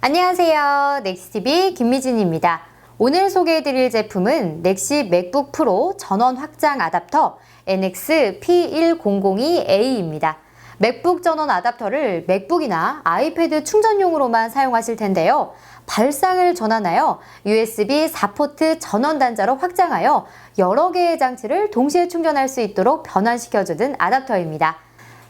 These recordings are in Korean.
안녕하세요. 넥시TV 김미진입니다. 오늘 소개해드릴 제품은 넥시 맥북 프로 전원 확장 아답터 NX P1002A입니다. 맥북 전원 아답터를 맥북이나 아이패드 충전용으로만 사용하실 텐데요. 발상을 전환하여 USB 4포트 전원 단자로 확장하여 여러 개의 장치를 동시에 충전할 수 있도록 변환시켜주는 아답터입니다.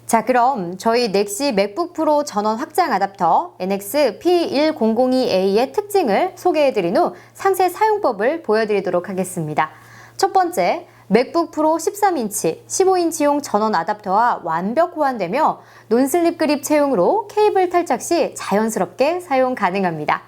자, 그럼 저희 넥시 맥북 프로 전원 확장 아답터 NX P1002A의 특징을 소개해드린 후 상세 사용법을 보여드리도록 하겠습니다. 첫 번째, 맥북 프로 13인치, 15인치용 전원 아답터와 완벽 호환되며 논슬립 그립 채용으로 케이블 탈착 시 자연스럽게 사용 가능합니다.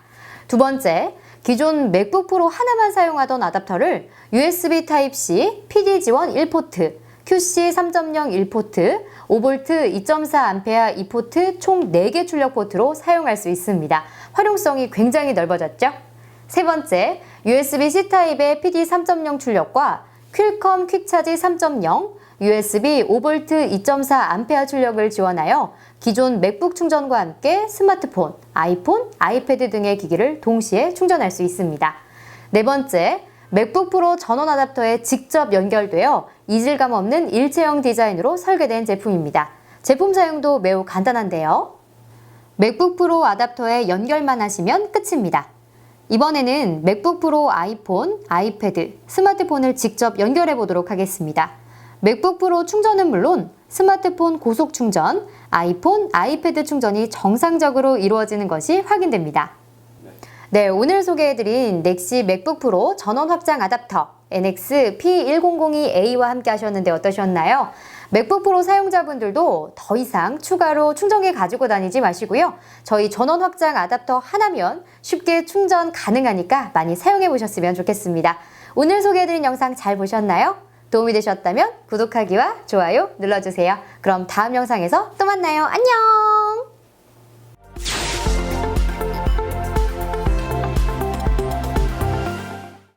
두 번째, 기존 맥북 프로 하나만 사용하던 아답터를 USB 타입C, PD 지원 1포트, QC 3.0 1포트, 5V 2.4A 2포트 총 4개 출력 포트로 사용할 수 있습니다. 활용성이 굉장히 넓어졌죠? 세 번째, USB-C 타입의 PD 3.0 출력과 퀼컴 퀵차지 3.0, USB 5V 2.4A 출력을 지원하여 기존 맥북 충전과 함께 스마트폰, 아이폰, 아이패드 등의 기기를 동시에 충전할 수 있습니다. 네 번째, 맥북 프로 전원 아답터에 직접 연결되어 이질감 없는 일체형 디자인으로 설계된 제품입니다. 제품 사용도 매우 간단한데요. 맥북 프로 아답터에 연결만 하시면 끝입니다. 이번에는 맥북 프로 아이폰, 아이패드, 스마트폰을 직접 연결해 보도록 하겠습니다. 맥북 프로 충전은 물론 스마트폰 고속 충전, 아이폰, 아이패드 충전이 정상적으로 이루어지는 것이 확인됩니다. 네, 오늘 소개해드린 넥시 맥북 프로 전원 확장 아답터 NX P1002A와 함께 하셨는데 어떠셨나요? 맥북 프로 사용자분들도 더 이상 추가로 충전기 가지고 다니지 마시고요. 저희 전원 확장 아답터 하나면 쉽게 충전 가능하니까 많이 사용해 보셨으면 좋겠습니다. 오늘 소개해드린 영상 잘 보셨나요? 도움이 되셨다면 구독하기와 좋아요 눌러주세요. 그럼 다음 영상에서 또 만나요. 안녕!